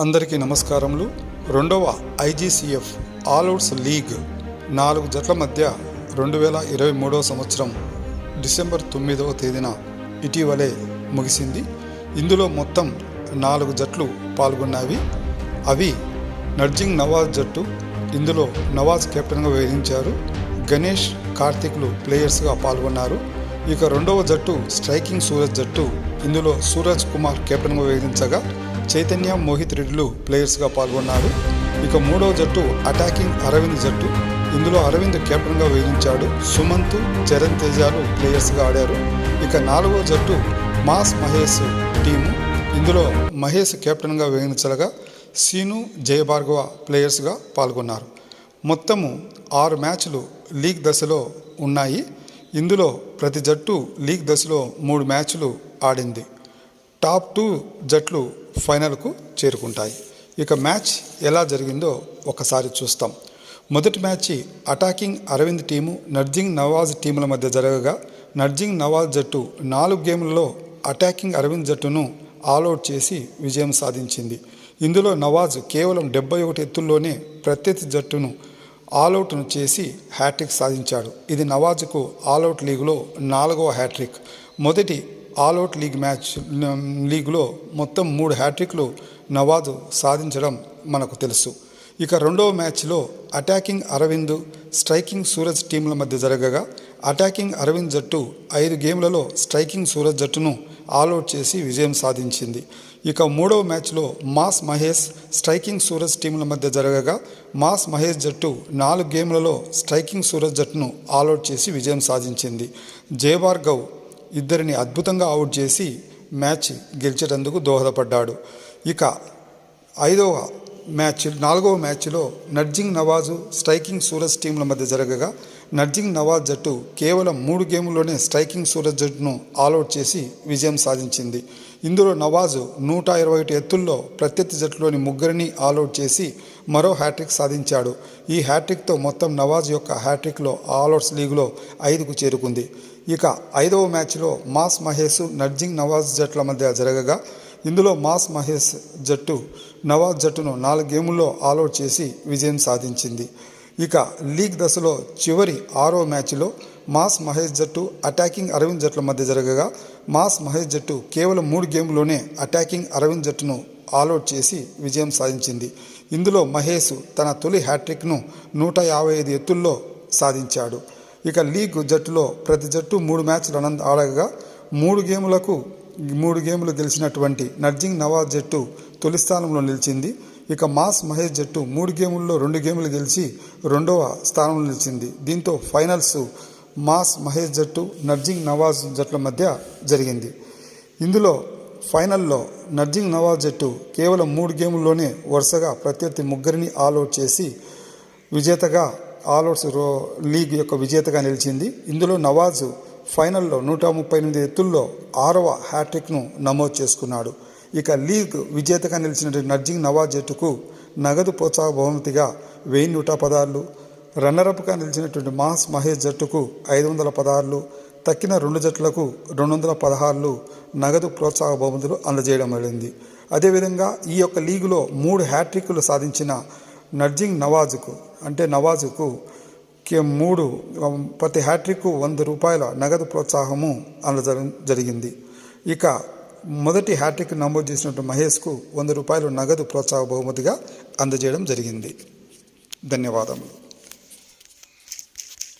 అందరికీ నమస్కారములు. రెండవ ఐజీసీఎఫ్ ఆల్అవుట్స్ లీగ్ నాలుగు జట్ల మధ్య రెండు వేల ఇరవై మూడవ సంవత్సరం డిసెంబర్ తొమ్మిదవ తేదీన ఇటీవలే ముగిసింది. ఇందులో మొత్తం నాలుగు జట్లు పాల్గొన్నవి అవి నర్జింగ్ నవాజ్ జట్టు ఇందులో నవాజ్ కెప్టెన్గా వ్యవహరించారు గణేష్ కార్తిక్లు ప్లేయర్స్గా పాల్గొన్నారు. ఇక రెండవ జట్టు స్ట్రైకింగ్ సూరజ్ జట్టు ఇందులో సూరజ్ కుమార్ కెప్టెన్గా వ్యవహరించగా చైతన్య మోహిత్ రెడ్డిలు ప్లేయర్స్గా పాల్గొన్నారు. ఇక మూడో జట్టు అటాకింగ్ అరవింద్ జట్టు. ఇందులో అరవింద్ కెప్టెన్గా వేధించాడు. సుమంత్ చరణ్ తేజాలు ప్లేయర్స్గా ఆడారు. ఇక నాలుగో జట్టు మాస్ మహేష్ టీము. ఇందులో మహేష్ కెప్టెన్గా వ్యవహరించగా సీను జయభార్గవ ప్లేయర్స్గా పాల్గొన్నారు. మొత్తము ఆరు మ్యాచ్లు లీగ్ దశలో ఉన్నాయి. ఇందులో ప్రతి జట్టు లీగ్ దశలో మూడు మ్యాచ్లు ఆడింది. టాప్ టూ జట్లు ఫైనల్కు చేరుకుంటాయి. ఇక మ్యాచ్ ఎలా జరిగిందో ఒకసారి చూస్తాం. మొదటి match attacking Arvind team Narsing Nawaz టీముల మధ్య జరగగా నర్జింగ్ నవాజ్ జట్టు నాలుగు గేములలో అటాకింగ్ అరవింద్ జట్టును ఆల్అవుట్ చేసి విజయం సాధించింది. ఇందులో నవాజ్ కేవలం డెబ్బై ఒకటి ఎత్తుల్లోనే ప్రత్యర్థి జట్టును ఆల్అవుట్ను చేసి హ్యాట్రిక్ సాధించాడు. ఇది నవాజ్కు ఆల్అవుట్ లీగ్లో నాలుగవ హ్యాట్రిక్. మొదటి ఆల్అవుట్ లీగ్ మ్యాచ్ లీగ్లో మొత్తం మూడు హ్యాట్రిక్లు నవాజ్ సాధించడం మనకు తెలుసు. ఇక రెండవ మ్యాచ్లో అటాకింగ్ అరవింద్ స్ట్రైకింగ్ సూరజ్ టీంల మధ్య జరగగా అటాకింగ్ అరవింద్ జట్టు ఐదు గేమ్లలో స్ట్రైకింగ్ సూరజ్ జట్టును ఆల్అవుట్ చేసి విజయం సాధించింది. ఇక మూడవ మ్యాచ్లో మాస్ మహేష్ స్ట్రైకింగ్ సూరజ్ టీంల మధ్య జరగగా మాస్ మహేష్ జట్టు నాలుగు గేమ్లలో స్ట్రైకింగ్ సూరజ్ జట్టును ఆల్అవుట్ చేసి విజయం సాధించింది. జయభార్గవ్ ఇద్దరిని అద్భుతంగా అవుట్ చేసి మ్యాచ్ గెలిచేటందుకు దోహదపడ్డాడు. ఇక ఐదవ మ్యాచ్ నాలుగవ మ్యాచ్లో నర్జింగ్ నవాజు స్ట్రైకింగ్ సూరజ్ టీంల మధ్య జరగగా నర్జింగ్ నవాజ్ జట్టు కేవలం మూడు గేముల్లోనే స్ట్రైకింగ్ సూరజ్ జట్టును ఆల్అవుట్ చేసి విజయం సాధించింది. ఇందులో నవాజు నూట ఇరవై ఒకటి ఎత్తుల్లో ప్రత్యర్థి జట్టులోని ముగ్గురిని ఆల్అవుట్ చేసి మరో హ్యాట్రిక్ సాధించాడు. ఈ హ్యాట్రిక్తో మొత్తం నవాజ్ యొక్క హ్యాట్రిక్లో ఆల్అవుట్స్ లీగ్లో ఐదుకు చేరుకుంది. ఇక ఐదవ మ్యాచ్లో మాస్ మహేష్ నర్జింగ్ నవాజ్ జట్ల మధ్య జరగగా ఇందులో మాస్ మహేష్ జట్టు నవాజ్ జట్టును నాలుగు గేముల్లో ఆల్అవుట్ చేసి విజయం సాధించింది. ఇక లీగ్ దశలో చివరి ఆరో మ్యాచ్లో మాస్ మహేష్ జట్టు అటాకింగ్ అరవింద్ జట్ల మధ్య జరగగా మాస్ మహేష్ జట్టు కేవలం మూడు గేమ్లోనే అటాకింగ్ అరవింద్ జట్టును ఆల్అవుట్ చేసి విజయం సాధించింది. ఇందులో మహేష్ తన తొలి హ్యాట్రిక్ను నూట యాభై ఐదు ఎత్తుల్లో సాధించాడు. ఇక లీగ్ జట్టులో ప్రతి జట్టు మూడు మ్యాచ్లు అనంత ఆడగా మూడు గేములకు మూడు గేములు గెలిచినటువంటి నర్జింగ్ నవాజ్ జట్టు తొలి స్థానంలో నిలిచింది. ఇక మాస్ మహేష్ జట్టు మూడు గేముల్లో రెండు గేములు గెలిచి రెండవ స్థానంలో నిలిచింది. దీంతో ఫైనల్స్ మాస్ మహేష్ జట్టు నర్జింగ్ నవాజ్ జట్ల మధ్య జరిగింది. ఇందులో ఫైనల్లో నర్జింగ్ నవాజ్ జట్టు కేవలం మూడు గేముల్లోనే వరుసగా ప్రత్యర్థి ముగ్గురిని ఆల్అవుట్ చేసి విజేతగా ఆల్అవుట్స్ రో లీగ్ యొక్క విజేతగా నిలిచింది. ఇందులో నవాజ్ ఫైనల్లో నూట ముప్పై ఎనిమిది ఎత్తుల్లో ఆరవ హ్యాట్రిక్ను నమోదు చేసుకున్నాడు. ఇక లీగ్ విజేతగా నిలిచినటువంటి నర్జింగ్ నవాజ్ జట్టుకు నగదు ప్రోత్సాహ బహుమతిగా వెయ్యి నూట పదార్లు రన్నరప్గా నిలిచినటువంటి మాస్ మహేష్ జట్టుకు ఐదు వందల పదహారులు తక్కిన రెండు జట్లకు రెండు వందల పదహారులు నగదు ప్రోత్సాహ బహుమతులు అందజేయడం జరిగింది. అదేవిధంగా ఈ యొక్క లీగులో మూడు హ్యాట్రిక్లు సాధించిన నర్జింగ్ నవాజుకు అంటే నవాజుకు కే మూడు ప్రతి హ్యాట్రిక్ వంద రూపాయల నగదు ప్రోత్సాహము అందజ జరిగింది. ఇక మొదటి హ్యాట్రిక్ నమోదు చేసినట్టు మహేష్కు వంద రూపాయలు నగదు ప్రోత్సాహ బహుమతిగా అందజేయడం జరిగింది. ధన్యవాదములు.